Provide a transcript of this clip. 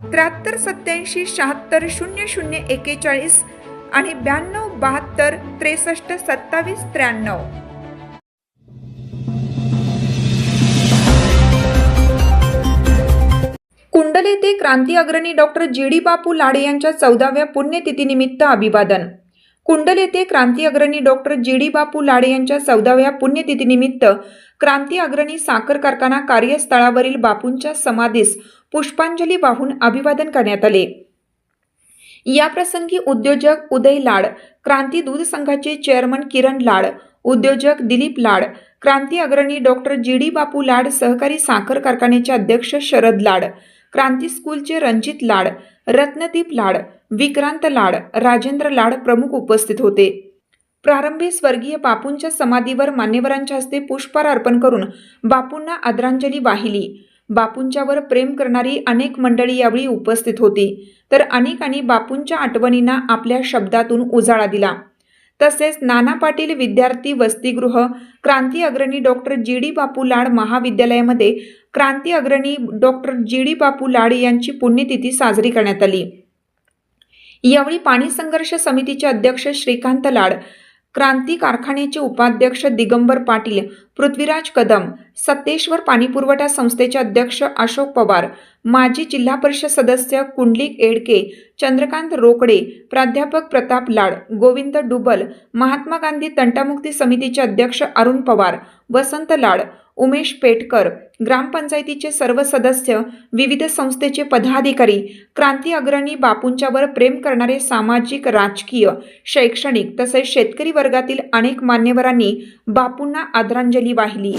त्र्याहत्तर सत्याऐंशी शहात्तर शून्य शून्य एकेचाळीस आणि ब्याण्णव बहात्तर त्रेसष्ट सत्तावीस त्र्याण्णव. कुंडल येथे क्रांती अग्रणी doctor G D Bapu Lade यांच्या चौदाव्या पुण्यतिथीनिमित्त अभिवादन. कुंडल येथे क्रांती अग्रणी doctor G D Bapu Lade यांच्या चौदाव्या पुण्यतिथीनिमित्त क्रांती अग्रणी साखर कारखाना कार्यस्थळावरील बापूंच्या समाधीस पुष्पांजली वाहून अभिवादन करण्यात आले. या प्रसंगी उद्योजक उदय लाड क्रांती दूध संघाचे चेअरमन किरण लाड उद्योजक दिलीप लाड क्रांती अग्रणी डॉक्टर जी डी बापू लाड सहकारी साखर कारखान्याचे अध्यक्ष शरद लाड क्रांती स्कूलचे रणजित लाड रत्नदीप लाड विक्रांत लाड राजेंद्र लाड प्रमुख उपस्थित होते. प्रारंभी स्वर्गीय बापूंच्या समाधीवर मान्यवरांच्या हस्ते पुष्पहार अर्पण करून बापूंना आदरांजली वाहिली. बापूंच्यावर प्रेम करणारी अनेक मंडळी यावेळी उपस्थित होती. तर अनेकांनी बापूंच्या आठवणींना आपल्या शब्दातून उजाळा दिला. तसेच नाना पाटील विद्यार्थी वसतिगृह क्रांती अग्रणी डॉक्टर जी. डी. बापू लाड महाविद्यालयामध्ये क्रांती अग्रणी डॉक्टर जी. डी. बापू लाड यांची पुण्यतिथी साजरी करण्यात आली. यावेळी पाणी संघर्ष समितीचे अध्यक्ष श्रीकांत लाड क्रांती कारखान्याचे उपाध्यक्ष दिगंबर पाटील पृथ्वीराज कदम सत्तेश्वर पाणीपुरवठा संस्थेचे अध्यक्ष अशोक पवार माजी जिल्हा परिषद सदस्य कुंडलिक एडके चंद्रकांत रोकडे प्राध्यापक प्रताप लाड गोविंद डुबल महात्मा गांधी तंटामुक्ती समितीचे अध्यक्ष अरुण पवार वसंत लाड उमेश पेटकर ग्रामपंचायतीचे सर्व सदस्य विविध संस्थेचे पदाधिकारी क्रांती अग्रणी बापूंच्यावर प्रेम करणारे सामाजिक राजकीय शैक्षणिक तसेच शेतकरी वर्गातील अनेक मान्यवरांनी बापूंना आदरांजली वाहिली.